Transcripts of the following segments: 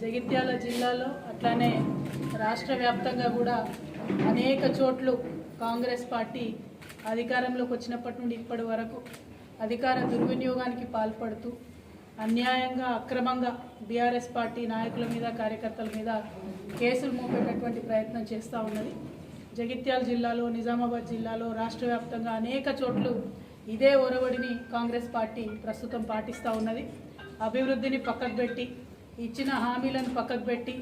జగిత్యాల జిల్లాలో అట్లానే రాష్ట్ర వ్యాప్తంగా కూడా అనేక చోట్లు కాంగ్రెస్ పార్టీ అధికారంలోకి వచ్చినప్పటి నుండి ఇప్పటి వరకు అధికార దుర్వినియోగానికి పాల్పడుతూ అన్యాయంగా అక్రమంగా బీఆర్ఎస్ పార్టీ నాయకుల మీద కార్యకర్తల మీద కేసులు మోపేటటువంటి ప్రయత్నం చేస్తూ ఉన్నది. జగిత్యాల జిల్లాలో నిజామాబాద్ జిల్లాలో రాష్ట్ర వ్యాప్తంగా అనేక చోట్లు ఇదే ఒరవడిని కాంగ్రెస్ పార్టీ ప్రస్తుతం పాటిస్తూ ఉన్నది. అభివృద్ధిని పక్కకు పెట్టి ఇచ్చిన హామీలను పక్కకు పెట్టి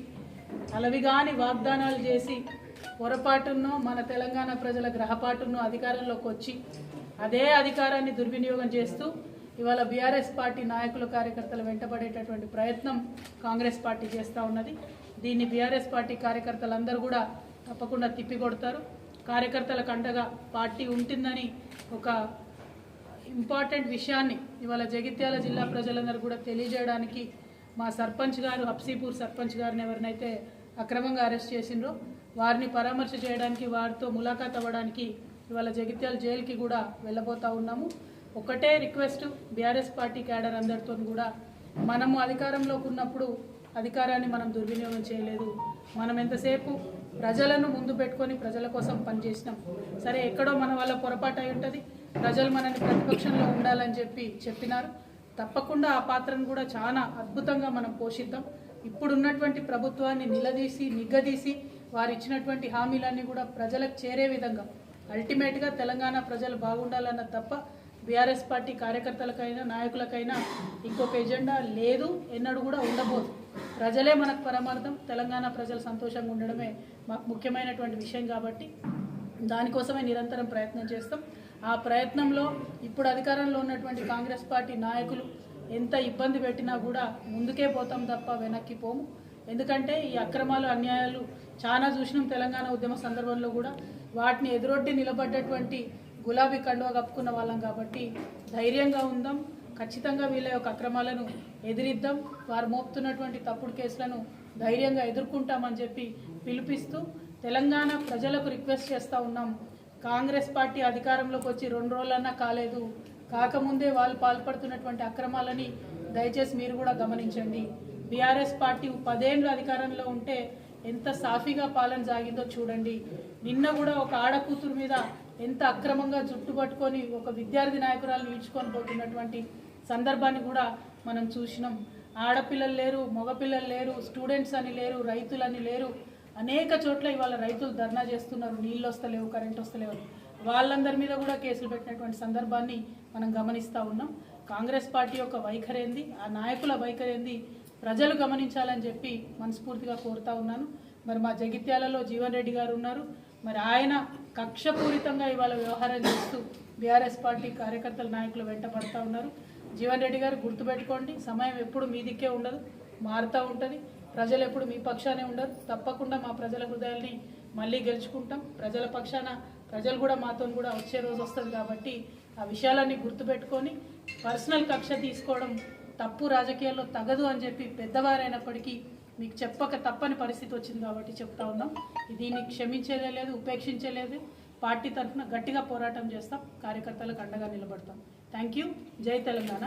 అలవిగాని వాగ్దానాలు చేసి పొరపాటున్నో మన తెలంగాణ ప్రజల గ్రహపాటున్నో అధికారంలోకి వచ్చి అదే అధికారాన్ని దుర్వినియోగం చేస్తూ ఇవాళ బీఆర్ఎస్ పార్టీ నాయకులు కార్యకర్తలు వెంటబడేటటువంటి ప్రయత్నం కాంగ్రెస్ పార్టీ చేస్తూ ఉన్నది. దీన్ని బీఆర్ఎస్ పార్టీ కార్యకర్తలందరూ కూడా తప్పకుండా తిప్పికొడతారు. కార్యకర్తలకు అండగా పార్టీ ఉంటుందని ఒక ఇంపార్టెంట్ విషయాన్ని ఇవాళ జగిత్యాల జిల్లా ప్రజలందరూ కూడా తెలియజేయడానికి మా సర్పంచ్ గారు హప్సీపూర్ సర్పంచ్ గారిని ఎవరినైతే అక్రమంగా అరెస్ట్ చేసిండ్రో వారిని పరామర్శ చేయడానికి వారితో ములాఖాత్ అవ్వడానికి ఇవాళ జగిత్యాల జైలుకి కూడా వెళ్ళబోతా ఉన్నాము. ఒకటే రిక్వెస్ట్ బీఆర్ఎస్ పార్టీ క్యాడర్ అందరితో కూడా మనము అధికారంలోకి ఉన్నప్పుడు అధికారాన్ని మనం దుర్వినియోగం చేయలేదు. మనం ఎంతసేపు ప్రజలను ముందు పెట్టుకొని ప్రజల కోసం పనిచేసినాం. సరే ఎక్కడో మన వల్ల పొరపాటు అయి ఉంటుంది. ప్రజలు మనని ప్రతిపక్షంలో ఉండాలని చెప్పి చెప్పినారు. తప్పకుండా ఆ పాత్రను కూడా చాలా అద్భుతంగా మనం పోషిద్దాం. ఇప్పుడున్నటువంటి ప్రభుత్వాన్ని నిలదీసి నిగ్గదీసి వారు ఇచ్చినటువంటి హామీలన్నీ కూడా ప్రజలకు చేరే విధంగా అల్టిమేట్గా తెలంగాణ ప్రజలు బాగుండాలన్న తప్ప బీఆర్ఎస్ పార్టీ కార్యకర్తలకైనా నాయకులకైనా ఇంకొక ఎజెండా లేదు ఎన్నడూ కూడా ఉండబోదు. ప్రజలే మనకు పరమార్థం తెలంగాణ ప్రజలు సంతోషంగా ఉండడమే మాకు ముఖ్యమైనటువంటి విషయం కాబట్టి దానికోసమే నిరంతరం ప్రయత్నం చేస్తాం. ఆ ప్రయత్నంలో ఇప్పుడు అధికారంలో ఉన్నటువంటి కాంగ్రెస్ పార్టీ నాయకులు ఎంత ఇబ్బంది పెట్టినా కూడా ముందుకే పోతాం తప్ప వెనక్కి పోము. ఎందుకంటే ఈ అక్రమాలు అన్యాయాలు చాలా చూసినాం తెలంగాణ ఉద్యమ సందర్భంలో కూడా. వాటిని ఎదురొడ్డి నిలబడ్డటువంటి గులాబీ కండువా కప్పుకున్న వాళ్ళం కాబట్టి ధైర్యంగా ఉందాం. ఖచ్చితంగా వీళ్ళ యొక్క అక్రమాలను ఎదిరిద్దాం. వారు మోపుతున్నటువంటి తప్పుడు కేసులను ధైర్యంగా ఎదుర్కొంటామని చెప్పి పిలిపిస్తూ తెలంగాణ ప్రజలకు రిక్వెస్ట్ చేస్తూ ఉన్నాం. కాంగ్రెస్ పార్టీ అధికారంలోకి వచ్చి రెండు రోజులన్నా కాలేదు. కాకముందే వాళ్ళు పాల్పడుతున్నటువంటి అక్రమాలని దయచేసి మీరు కూడా గమనించండి. బీఆర్ఎస్ పార్టీ పదేళ్ళు అధికారంలో ఉంటే ఎంత సాఫీగా పాలన సాగిందో చూడండి. నిన్న కూడా ఒక ఆడకూతురు మీద ఎంత అక్రమంగా జుట్టు పట్టుకొని ఒక విద్యార్థి నాయకురాలు ఈడ్చుకొని పోతున్నటువంటి సందర్భాన్ని కూడా మనం చూసినాం. ఆడపిల్లలు లేరు మగపిల్లలు లేరు స్టూడెంట్స్ అని లేరు రైతులని లేరు. అనేక చోట్ల ఇవాళ రైతులు ధర్నా చేస్తున్నారు. నీళ్ళు వస్తలేవు కరెంట్ వస్తలేవు వాళ్ళందరి మీద కూడా కేసులు పెట్టినటువంటి సందర్భాన్ని మనం గమనిస్తూ ఉన్నాం. కాంగ్రెస్ పార్టీ యొక్క వైఖరేంది ఆ నాయకుల వైఖరి ఏంది ప్రజలు గమనించాలని చెప్పి మనస్ఫూర్తిగా కోరుతా ఉన్నాను. మరి మా జగిత్యాలలో జీవన్ రెడ్డి గారు ఉన్నారు. మరి ఆయన కక్షపూరితంగా ఇవాళ వ్యవహారం చేస్తూ బీఆర్ఎస్ పార్టీ కార్యకర్తల నాయకులు వెంట పడుతూ ఉన్నారు. జీవన్ రెడ్డి గారు గుర్తుపెట్టుకోండి సమయం ఎప్పుడు మీ దిక్కే ఉండదు మారుతూ ఉంటుంది. ప్రజలు ఎప్పుడు మీ పక్షానే ఉండరు. తప్పకుండా మా ప్రజల హృదయాల్ని మళ్ళీ గెలుచుకుంటాం. ప్రజల పక్షాన ప్రజలు కూడా మాతో కూడా వచ్చే రోజు వస్తుంది కాబట్టి ఆ విషయాలన్నీ గుర్తుపెట్టుకొని పర్సనల్ కక్ష తీసుకోవడం తప్పు రాజకీయాల్లో తగదు అని చెప్పి పెద్దవారైనప్పటికీ మీకు చెప్పక తప్పని పరిస్థితి వచ్చింది కాబట్టి చెప్తా ఉన్నాం. దీన్ని క్షమించేదే లేదు ఉపేక్షించలేదు పార్టీ తరఫున గట్టిగా పోరాటం చేస్తాం. కార్యకర్తలకు అండగా నిలబడతాం. థ్యాంక్ యూ జై తెలంగాణ.